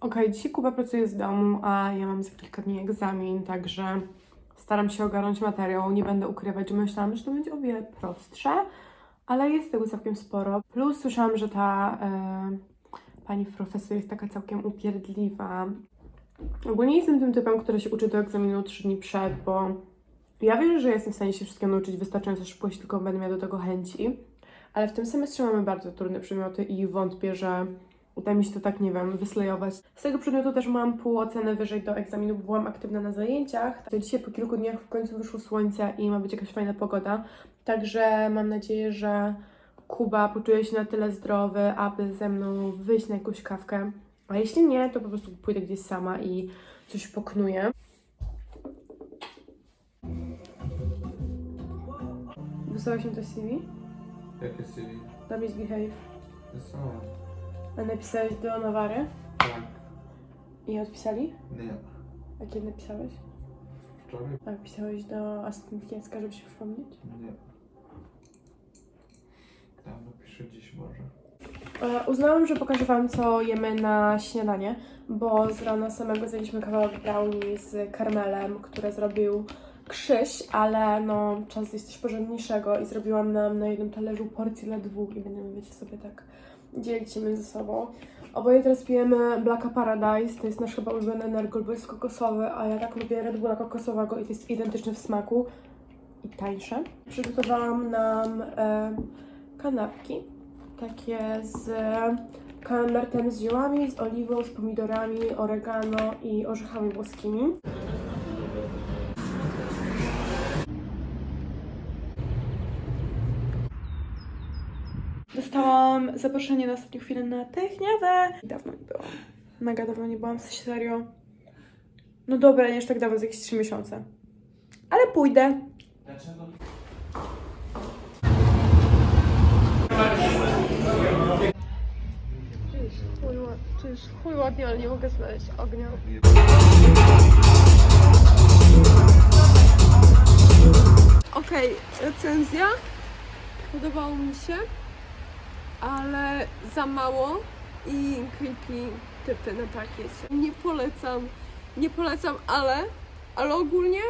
Okej, dzisiaj Kuba pracuje z domu, a ja mam za kilka dni egzamin, także staram się ogarnąć materiał. Nie będę ukrywać, że myślałam, że to będzie o wiele prostsze, ale jest tego całkiem sporo. Plus słyszałam, że ta e, pani profesor jest taka całkiem upierdliwa. Ogólnie jestem tym typem, który się uczy do egzaminu 3 dni przed, bo ja wierzę, że jestem w stanie się wszystkiego nauczyć wystarczająco szybko, jeśli tylko będę miała do tego chęci. Ale w tym semestrze mamy bardzo trudne przedmioty i wątpię, że uda mi się to tak, nie wiem, wyslejować. Z tego przedmiotu też mam pół oceny wyżej do egzaminu, bo byłam aktywna na zajęciach. To dzisiaj po kilku dniach w końcu wyszło słońce i ma być jakaś fajna pogoda. Także mam nadzieję, że Kuba poczuje się na tyle zdrowy, aby ze mną wyjść na jakąś kawkę. A jeśli nie, to po prostu pójdę gdzieś sama i coś poknuję. Wysłałaś mi to CV? Jakie CV? Na Misbehave. Co? A napisałeś do Nawary? Tak. I odpisali? Nie. A kiedy napisałeś? Wczoraj? A pisałeś do asystentki Jacka, żeby się przypomnieć? Nie. Tam napiszę dziś może. E, uznałam, że pokażę Wam, co jemy na śniadanie, bo z rana samego zjedliśmy kawałek brownie z karmelem, które zrobił Krzyś, ale no czas zjeść coś porządniejszego i zrobiłam nam na jednym talerzu porcję dla dwóch i będziemy, wiecie, sobie tak dzielić się między sobą. Oboje teraz pijemy Blacka Paradise, to jest nasz chyba ulubiony energol, bo jest kokosowy, a ja tak lubię Red Bulla kokosowego i to jest identyczny w smaku i tańsze. Przygotowałam nam e, kanapki, takie z kamertem z ziołami, z oliwą, z pomidorami, oregano i orzechami włoskimi. Dostałam zaproszenie na ostatnią chwilę na techniawę. Dawno nie byłam. Mega dawno nie byłam, w sensie serio. No dobra, nie aż tak dawno, z jakieś 3 miesiące. Ale pójdę. To jest chuj ładnie, ale nie mogę znaleźć ognia. Okej, recenzja. Podobało mi się, ale za mało i creepy typy na parkiecie. Nie polecam, nie polecam, ale, ale ogólnie,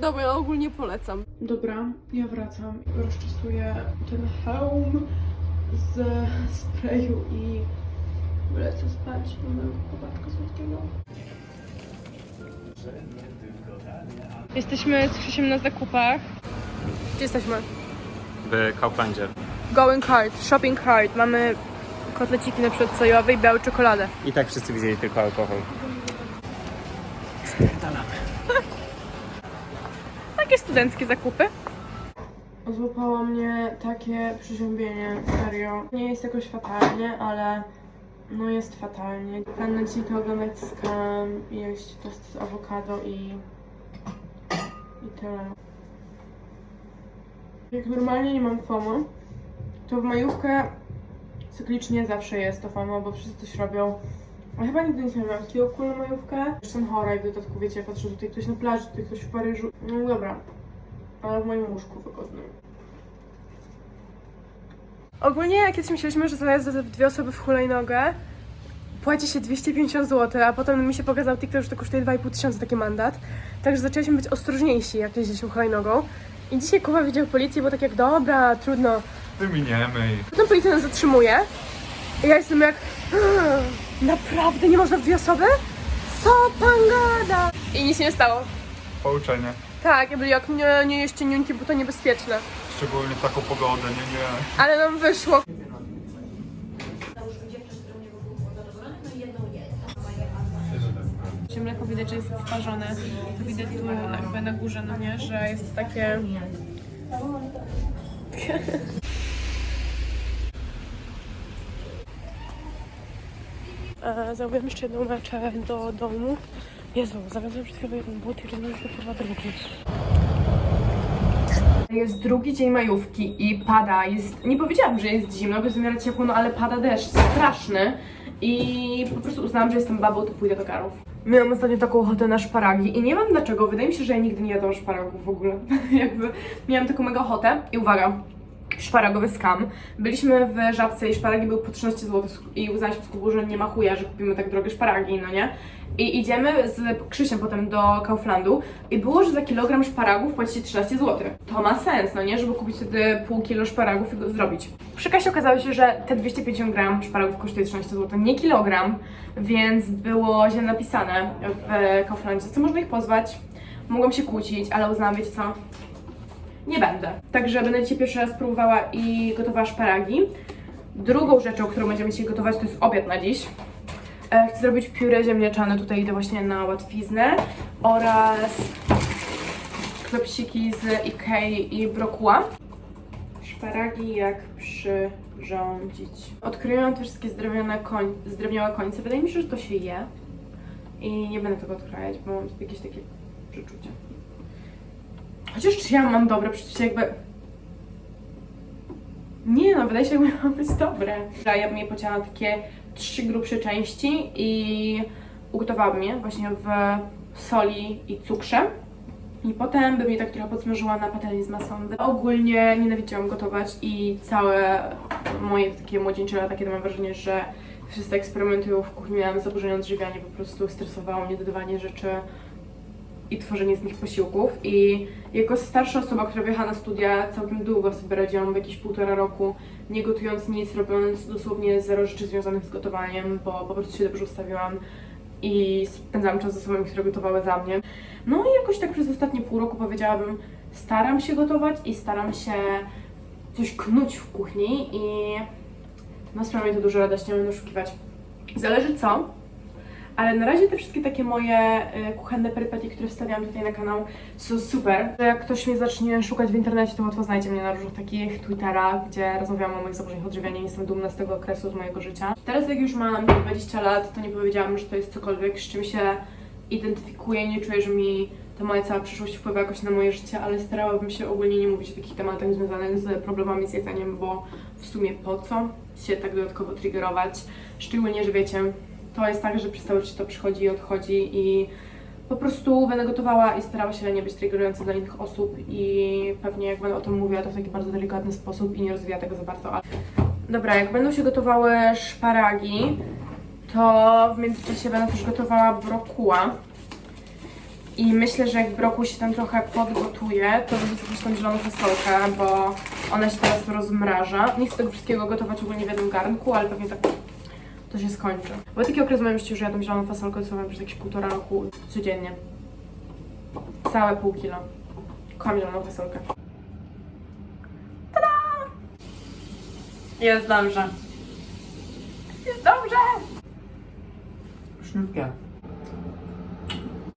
dobra, ogólnie polecam. Dobra, ja wracam i rozczystuję ten hełm z sprayu i lecę spać do mojego chłopaczka słodkiego. Jesteśmy z Krzysiem na zakupach. Gdzie jesteśmy? w Kauflandzie. Going hard, shopping hard. Mamy kotleciki na przykład sojowe i białą czekoladę. I tak wszyscy widzieli tylko alkohol. Takie studenckie zakupy. Złapało mnie takie przeziębienie, serio. Nie jest jakoś fatalnie, ale no jest fatalnie. Na dzisiaj to oglądać skam, jeść tost z awokado i... i tyle. Jak normalnie nie mam FOMO, to w majówkę cyklicznie zawsze jest to FOMO, bo wszyscy coś robią. Chyba nigdy nie miałam takiego cool na majówkę. Jestem chora i w dodatku, wiecie, patrzę tutaj ktoś na plaży, tutaj ktoś w Paryżu. No dobra, ale w moim łóżku wygodnym. Ogólnie kiedyś myśleliśmy, że zajazd za dwie osoby w hulajnogę płaci się 250 zł, a potem mi się pokazał TikTok, że to kosztuje 2,5 tysiąca taki mandat. Także zaczęliśmy być ostrożniejsi, jak jeździliśmy hulajnogą. I dzisiaj Kuba widział policję, bo tak jak dobra, trudno. Wyminiemy i... Potem policja nas zatrzymuje. I ja jestem jak "Hmm, naprawdę nie można w dwie osoby? Co pan gada? I nic się nie stało. Pouczenie. Tak, ja byli jak nie, nie jeźdźcie niuńki, bo to niebezpieczne. Szczególnie w taką pogodę, nie, nie. Ale nam wyszło. Czy mleko widać, że jest sparzone. To widać tu jakby na górze, no nie, że jest takie... E, jeszcze jedną meczę do domu. Jezu, zawiozłem przed jeden but i rozmawialiśmy kurwa drugi. Jest drugi dzień majówki i pada. Jest, nie powiedziałam, że jest zimno, bo jest w miarę ciepło, no ale pada deszcz straszny. I po prostu uznałam, że jestem babą, to pójdę do garów. Miałam ostatnio taką ochotę na szparagi i nie wiem dlaczego. Wydaje mi się, że ja nigdy nie jadłam szparagów w ogóle. Jakby miałam taką mega ochotę. I uwaga, szparagowy skam. Byliśmy w Żabce i szparagi były po 13 zł i uznaliśmy z klubu, że nie ma chuja, że kupimy tak drogie szparagi, no nie? I idziemy z Krzysiem potem do Kauflandu i było, że za kilogram szparagów płacicie 13 zł. To ma sens, no nie? Żeby kupić wtedy pół kilo szparagów i go zrobić. Przy kasie okazało się, że te 250 gram szparagów kosztuje 13 zł, nie kilogram, więc było źle napisane w Kauflandzie. Co można ich pozwać? Mogłam się kłócić, ale uznałam, wiecie co? Nie będę. Także będę dzisiaj pierwszy raz próbowała i gotowała szparagi. Drugą rzeczą, którą będziemy dzisiaj gotować, to jest obiad na dziś. E, Chcę zrobić pióre ziemniaczane, tutaj idę właśnie na łatwiznę oraz klepsiki z Ikei i brokuła. Szparagi jak przyrządzić. Odkryłam te wszystkie zdrewniane koń, zdrewniałe końce. Wydaje mi się, że to się je. I nie będę tego odkrajać, bo mam jakieś takie przeczucie. Chociaż czy ja mam dobre przeczucie, jakby... Nie no, wydaje się, jakby miało być dobre. Ja bym je pocięła takie trzy grubsze części i ugotowałabym je właśnie w soli i cukrze. I potem bym je tak trochę podsmażyła na patelni z masą. Ogólnie nienawidziłam gotować i całe moje takie młodzieńcze lata, kiedy mam wrażenie, że wszyscy eksperymentują w kuchni, miałam zaburzenia odżywiania, po prostu stresowało mnie dodawanie rzeczy i tworzenie z nich posiłków. I jako starsza osoba, która wjechała na studia, całkiem długo sobie radziłam, w jakieś półtora roku, nie gotując nic, robiąc dosłownie zero rzeczy związanych z gotowaniem, bo po prostu się dobrze ustawiłam i spędzałam czas z osobami, które gotowały za mnie. No i jakoś tak przez ostatnie pół roku powiedziałabym, staram się gotować i staram się coś knuć w kuchni i no sprawia mi to dużo radości, nie będę oszukiwać. Zależy co, ale na razie te wszystkie takie moje y, kuchenne perypetie, które wstawiam tutaj na kanał są super. Jak ktoś mnie zacznie szukać w internecie, to łatwo znajdzie mnie na różnych takich Twitterach, gdzie rozmawiam o moich zaburzeniach odżywiania i jestem dumna z tego okresu, z mojego życia. Teraz jak już mam 20 lat, to nie powiedziałabym, że to jest cokolwiek, z czym się identyfikuję, nie czuję, że mi ta moja cała przyszłość wpływa jakoś na moje życie, ale starałabym się ogólnie nie mówić o takich tematach związanych z problemami z jedzeniem, bo w sumie po co się tak dodatkowo triggerować, szczególnie, że wiecie, to jest tak, że przez cały życie to przychodzi i odchodzi i po prostu będę gotowała i starała się nie być triggerująca dla innych osób i pewnie jak będę o tym mówiła, to w taki bardzo delikatny sposób i nie rozwija tego za bardzo. ale- Dobra, jak będą się gotowały szparagi, to w międzyczasie będę też gotowała brokuła. I myślę, że jak brokuł się tam trochę podgotuje, to żeby zrobić tą zieloną fasolkę, bo ona się teraz rozmraża. Nie chcę tego wszystkiego gotować ogólnie w jednym garnku, ale pewnie tak to się skończy. Bo taki okres w moim życiu, że ja tą zieloną fasolkę gotowałam przez jakieś półtora roku codziennie. Całe pół kilo. Kocham zieloną fasolkę. Tada! Jest dobrze. Jest dobrze! Szybkie.